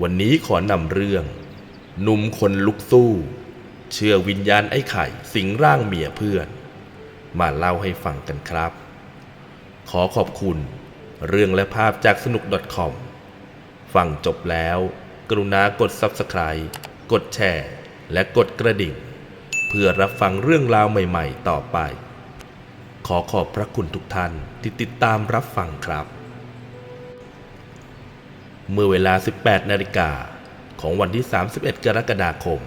วันนี้ขอนำเรื่องหนุ่มคนลุกสู้ เชื่อวิญญาณไอ้ไข่สิงร่างเมียเพื่อน มาเล่าให้ฟังกันครับ ขอขอบคุณ เรื่องและภาพจากสนุก .com ฟังจบแล้ว กรุณากด Subscribe กดแชร์ และกดกระดิ่ง เพื่อรับฟังเรื่องราวใหม่ ๆ ต่อไป ขอขอบพระคุณทุกท่านที่ติดตามรับฟังครับ เมื่อเวลา 18 นาฬิกาของวันที่ 31 กรกฎาคม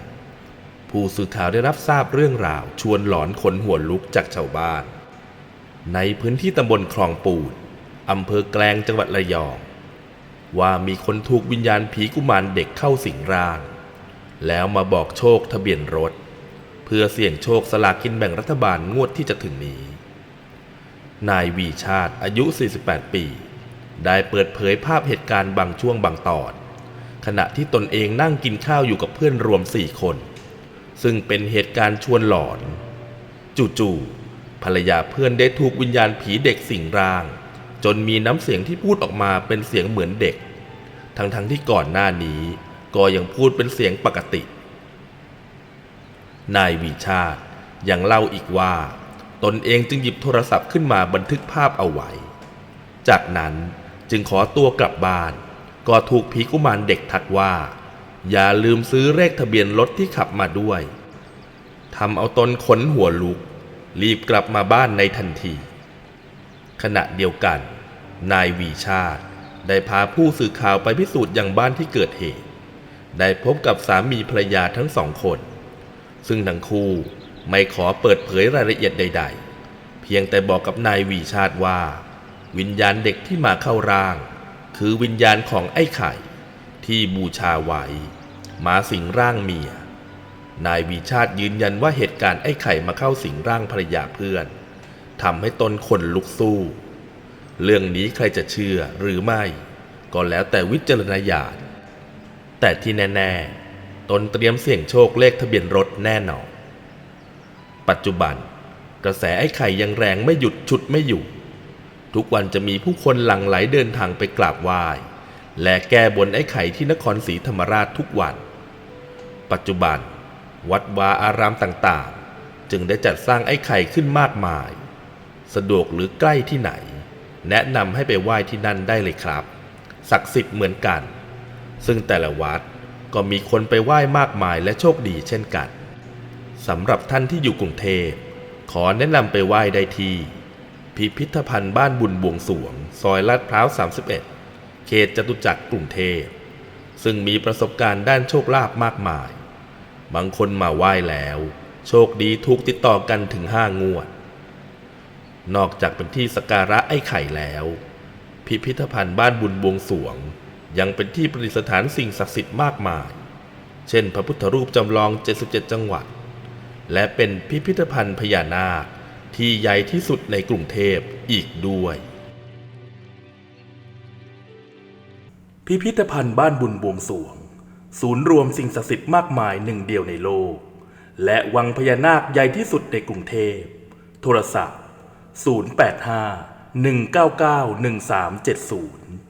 ผู้สื่อข่าวได้รับทราบเรื่องราวชวนหลอนขนหัวลุกจากชาวบ้าน ในพื้นที่ตำบลคลองปูนอำเภอแกลงจังหวัดระยอง ว่ามีคนถูกวิญญาณผีกุมารเด็กเข้าสิงร่าง แล้วมาบอกโชคทะเบียนรถ เพื่อเสี่ยงโชคสลากกินแบ่งรัฐบาลงวดที่จะถึงนี้ นายวีชาติอายุ 48 ปี ได้เปิดเผยภาพเหตุการณ์บางช่วงบางตอน ขณะที่ตนเองนั่งกินข้าวอยู่กับเพื่อนรวมสี่คน ซึ่งเป็นเหตุการณ์ชวนหลอน จู่ๆภรรยาเพื่อนได้ถูกวิญญาณผีเด็กสิงร่าง จนมีน้ำเสียงที่พูดออกมาเป็นเสียงเหมือนเด็ก ทั้งๆที่ก่อนหน้านี้ก็ยังพูดเป็นเสียงปกติ นายวีชาติยังเล่าอีกว่า ตนเองจึงหยิบโทรศัพท์ขึ้นมาบันทึกภาพเอาไว้ จากนั้น จึงขอตัวกลับบ้าน ก็ถูกผีกุมารเด็กทักว่า อย่าลืมซื้อเลขทะเบียนรถที่ขับมาด้วยทำเอาตนขนหัวลุก รีบกลับมาบ้านในทันที ขณะเดียวกัน นายวีชาติได้พาผู้สื่อข่าวไปพิสูจน์ยังบ้านที่เกิดเหตุ ได้พบกับสามีภรรยาทั้งสองคน ซึ่งทั้งคู่ไม่ขอเปิดเผยรายละเอียดใด ๆ เพียงแต่บอกกับนายวีชาติว่า วิญญาณเด็กที่มาเข้าร่าง คือวิญญาณของไอ้ไข่ ที่บูชาไว้ มาสิงร่างเมีย นายวีชาติยืนยันว่าเหตุการณ์ไอ้ไข่มาเข้าสิงร่างภรรยาเพื่อนทำให้ตนขนลุกสู้ เรื่องนี้ใครจะเชื่อหรือไม่ ก็แล้วแต่วิจารณญาณแต่ที่แน่ ๆ ตนเตรียมเสี่ยงโชคเลขทะเบียนรถแน่นอน ปัจจุบัน กระแสไอ้ไข่ยังแรงไม่หยุดฉุดไม่อยู่ ทุกวันจะมีผู้คนหลั่งไหลเดินทางไปกราบไหว้ และแก้บนไอ้ไข่ที่นครศรีธรรมราชทุกวัน ปัจจุบัน วัดวาอารามต่างๆ จึงได้จัดสร้างไอ้ไข่ขึ้นมากมาย สะดวกหรือใกล้ที่ไหน แนะนำให้ไปไหว้ที่นั่นได้เลยครับ ศักดิ์สิทธิ์เหมือนกัน ซึ่งแต่ละวัดก็มีคนไปไหว้มากมายและโชคดีเช่นกันสำหรับท่านที่อยู่กรุงเทพขอแนะนำไปไหว้ได้ที่ พิพิธภัณฑ์บ้านบุญบวงสวง ซอยลาดพร้าว 31 เขตจตุจักรกรุงเทพ ซึ่งมีประสบการณ์ด้านโชคลาภมากมาย บางคนมาไหว้แล้ว โชคดีถูกติดต่อกันถึงห้างวด นอกจากเป็นที่สกการะไอ้ไข่แล้ว พิพิธภัณฑ์บ้านบุญบวงสวง ยังเป็นที่ประดิษฐานสิ่งศักดิ์สิทธิ์มากมาย เช่น พระพุทธรูปจำลอง 77 จังหวัด และเป็นพิพิธภัณฑ์พญานาค ที่ใหญ่ที่สุดในกรุงเทพอีกด้วย พิพิธภัณฑ์บ้านบุญบวงสวง ศูนย์รวมสิ่งศักดิ์สิทธิ์มากมายหนึ่งเดียวในโลก และวังพญานาคใหญ่ที่สุดในกรุงเทพ โทรศัพท์ 085 199 1370